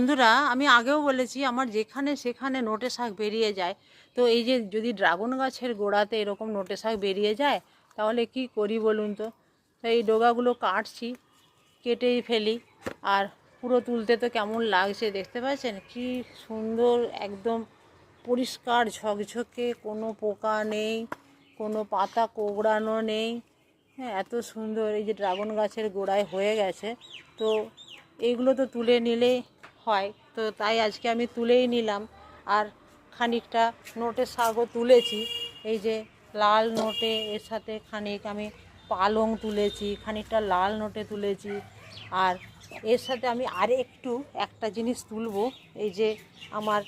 বন্ধুরা, আমি আগেও বলেছি, আমার যেখানে সেখানে নোটে শাক বেরিয়ে যায়। তো এই যে যদি ড্রাগন গাছের গোড়াতে এরকম নোটে শাক বেরিয়ে যায়, তাহলে কি করি বলুন তো? এই ডোগাগুলো কাটছি, কেটেই ফেলি। আর পুরো তুলতে তো কেমন লাগছে দেখতে পাচ্ছেন? কি সুন্দর, একদম পরিষ্কার ঝকঝকে, কোনো পোকা নেই, কোনো পাতা কোগড়ানো নেই। হ্যাঁ এত সুন্দর এই যে ড্রাগন গাছের গোড়ায় হয়ে গেছে। তো এইগুলো তো তুলে নিলেই হয়। তো তাই আজকে আমি তুলেই নিলাম। আর খানিকটা নোটের শাকও তুলেছি। এই যে লাল নোটে এর সাথে খানিক আমি পালং তুলেছি, খানিকটা লাল নোটে তুলেছি। আর এর সাথে আমি আরেকটু একটা জিনিস তুলবো। এই যে আমার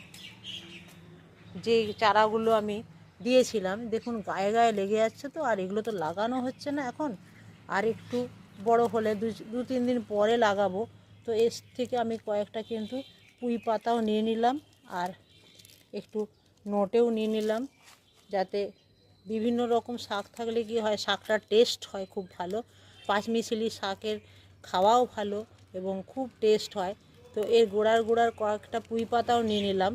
যে চারাগুলো আমি দিয়েছিলাম, দেখুন গায়ে গায়ে লেগে যাচ্ছে তো, আর এগুলো তো লাগানো হচ্ছে না এখন। আর একটু বড় হলে দু, তিন দিন পরে লাগাবো। তো এর থেকে আমি কয়েকটা কিন্তু পুঁই পাতাও নিয়ে নিলাম আর একটু নোটেও নিয়ে নিলাম যাতে বিভিন্ন রকম শাক থাকলে কি হয় শাকটা টেস্ট হয় খুব ভালো। পাঁচমিশালি শাকের খাওয়াও ভালো এবং খুব টেস্ট হয়। তো এর গোড়ার গোড়ার কয়েকটা পুঁই পাতাও নিয়ে নিলাম।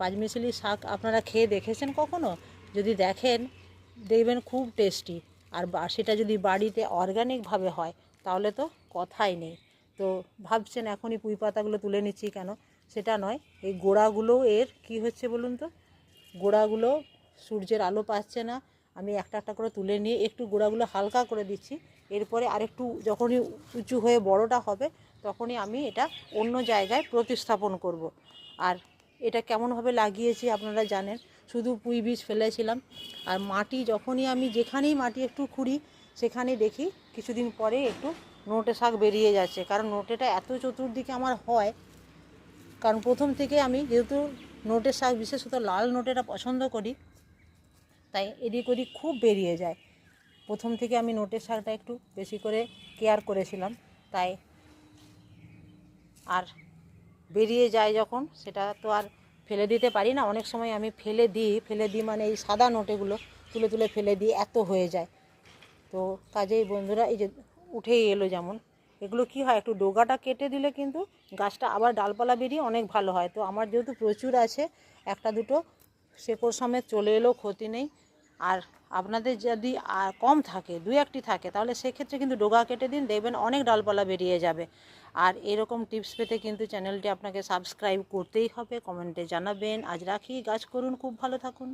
পাঁচমিশালি শাক আপনারা খেয়ে দেখেছেন কখনো? যদি দেখেন, দেখবেন খুব টেস্টি আর সেটা যদি বাড়িতে অর্গানিকভাবে হয়, তাহলে তো কথাই নেই। তো ভাবছেন এখনই পুঁই পাতাগুলো তুলে নিচ্ছি কেন? সেটা নয়, এই গোড়াগুলো এর কি হচ্ছে বলুন তো? গোড়াগুলো সূর্যের আলো পাচ্ছে না, আমি একটা একটা করে তুলে নিয়ে একটু গোড়াগুলো হালকা করে দিচ্ছি। এরপরে আরেকটু যখনই উঁচু হয়ে বড়টা হবে, তখনই আমি এটা অন্য জায়গায় প্রতিস্থাপন করব। আর এটা কেমনভাবে লাগিয়েছি আপনারা জানেন, শুধু পুঁই বীজ ফেলেছিলাম। আর মাটি যখনই আমি যেখানেই মাটি একটু খুঁড়ি সেখানেই দেখি কিছুদিন পরে একটু নোটে শাক বেরিয়ে যাচ্ছে। কারণ নোটেটা এত চতুর্দিকে আমার হয়, কারণ প্রথম থেকে আমি যেহেতু নোটের শাক বিশেষত লাল নোটেটা পছন্দ করি, তাই এদিক ওদিক খুব বেরিয়ে যায়। প্রথম থেকে আমি নোটের শাকটা একটু বেশি করে কেয়ার করেছিলাম, তাই আর বেরিয়ে যায় যখন সেটা তো আর ফেলে দিতে পারি না। অনেক সময় আমি ফেলে দিই ফেলে দিই মানে এই সাদা নোটেগুলো তুলে তুলে ফেলে দিই, এত হয়ে যায়। তো কাজেই বন্ধুরা, এই যে উঠেই এলো যেমন। এগুলো কি হয় একটু ডোগাটা কেটে দিলে কিন্তু গাছটা আবার ডালপালা বেরিয়ে অনেক ভালো হয়। তো আমার যেহেতু প্রচুর আছে একটা দুটো শেকড় সমেত চলে এলেও ক্ষতি নেই। আর আপনাদের যদি আহ, কম থাকে দু একটি থাকে তাহলে সেক্ষেত্রে কিন্তু ডোগা কেটে দিন দেখবেন অনেক ডালপালা বেরিয়ে যাবে। আর এরকম টিপস পেতে কিন্তু চ্যানেলটি আপনাকে সাবস্ক্রাইব করতেই হবে কমেন্টে জানাবেন। আজ রাখি গাছ করুন খুব ভালো থাকুন।